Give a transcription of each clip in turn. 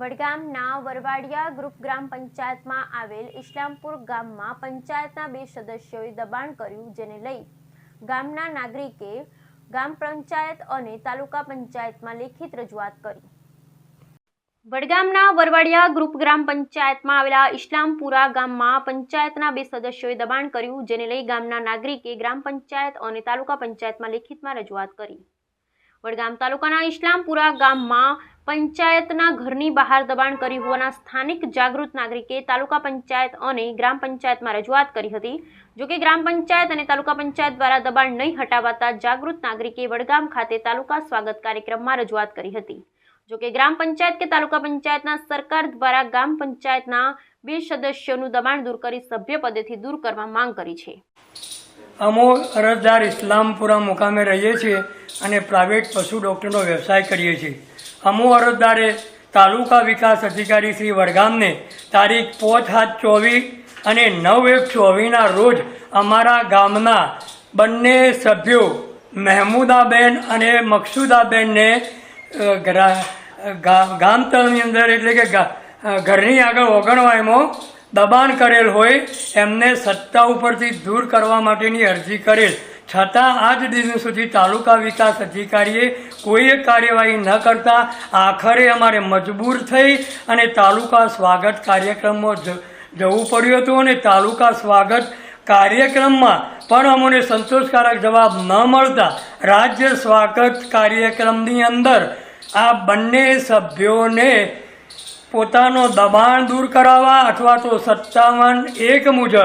વડગામના વરવાડિયા group ગ્રામ પંચાયતમાં આવેલ ઇસ્લામપુર ગામમાં પંચાયતના બે સદસ્યોએ દબાણ કર્યું, જેને લઈ ગામના નાગરિકે ગામ પંચાયત અને તાલુકા પંચાયતમાં લેખિત રજૂઆત કરી. વડગામના વરવાડિયા ગ્રુપ ગ્રામ પંચાયતમાં આવેલા ઇસ્લામપુરા ગામમાં પંચાયતના બે સદસ્યોએ દબાણ કર્યું, જેને લઈ ગામના નાગરિકે ગ્રામ પંચાયત અને તાલુકા પંચાયતમાં લેખિતમાં રજૂઆત કરી. વડગામ તાલુકાના ઇસ્લામપુરા ગામમાં પંચાયતના ઘરની બહાર દબાણ કર્યું હોવાના સ્થાનિક જાગૃત નાગરિકે તાલુકા પંચાયત અને ગ્રામ પંચાયતમાં રજૂઆત કરી હતી. જોકે ગ્રામ પંચાયત અને તાલુકા પંચાયત દ્વારા દબાણ નહીં હટાવાતા જાગૃત નાગરિકે વડગામ ખાતે તાલુકા સ્વાગત કાર્યક્રમમાં રજૂઆત કરી હતી. જોકે ગ્રામ પંચાયત કે તાલુકા પંચાયતના સરકાર દ્વારા ગ્રામ પંચાયતના બે સદસ્યોનું દબાણ દૂર કરી સભ્ય પદેથી દૂર કરવા માંગ કરી છે. અમો અરજદાર ઇસ્લામપુરા મુકામે રહીએ છીએ. અને પ્રાઇવેટ પશુ ડૉક્ટરનો વ્યવસાય કરીએ છીએ. અમુ અરજદારે તાલુકા વિકાસ અધિકારી શ્રી વડગામને તારીખ પોચ સાત ચોવીસ અને નવ એક ચોવીસના રોજ અમારા ગામના બંને સભ્યો મહેમૂદાબેન અને મકસુદાબેનને ગામતળની અંદર એટલે કે ઘરની આગળ ઓગણવાયમાં દબાણ કરેલ હોય, એમને સત્તા ઉપરથી દૂર કરવા માટેની અરજી કરેલ. છતાં આજ દિન સુધી તાલુકા વિકાસ અધિકારીએ કોઈ કાર્યવાહી ન કરતા આખરે અમારે મજબૂર થઈ અને તાલુકા સ્વાગત કાર્યક્રમમાં જવું પડ્યું હતું અને તાલુકા સ્વાગત કાર્યક્રમમાં પણ અમને સંતોષકારક જવાબ ન મળતા રાજ્ય સ્વાગત કાર્યક્રમની અંદર આ બંને સભ્યોને પોતાનો દબાણ દૂર કરાવવા અથવા તો સત્તાવન એક મુજબ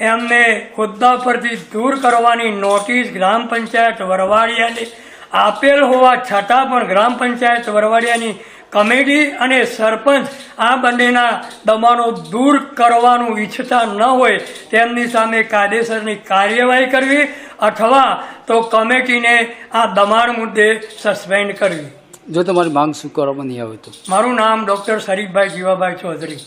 એમને હોદ્દા પરથી દૂર કરવાની નોટિસ ગ્રામ પંચાયત વરવાડિયાને આપેલ હોવા છતાં પણ ગ્રામ પંચાયત વરવાડિયાની કમિટી અને સરપંચ આ બંનેના દબાણો દૂર કરવાનું ઈચ્છતા ન હોય તેમની સામે કાયદેસરની કાર્યવાહી કરવી અથવા તો કમિટીને આ દબાણ મુદ્દે સસ્પેન્ડ કરવી. જો તમારી માંગ શું કરવામાં નહીં આવે તો? મારું નામ ડૉક્ટર શરીફભાઈ જીવાભાઈ ચૌધરી.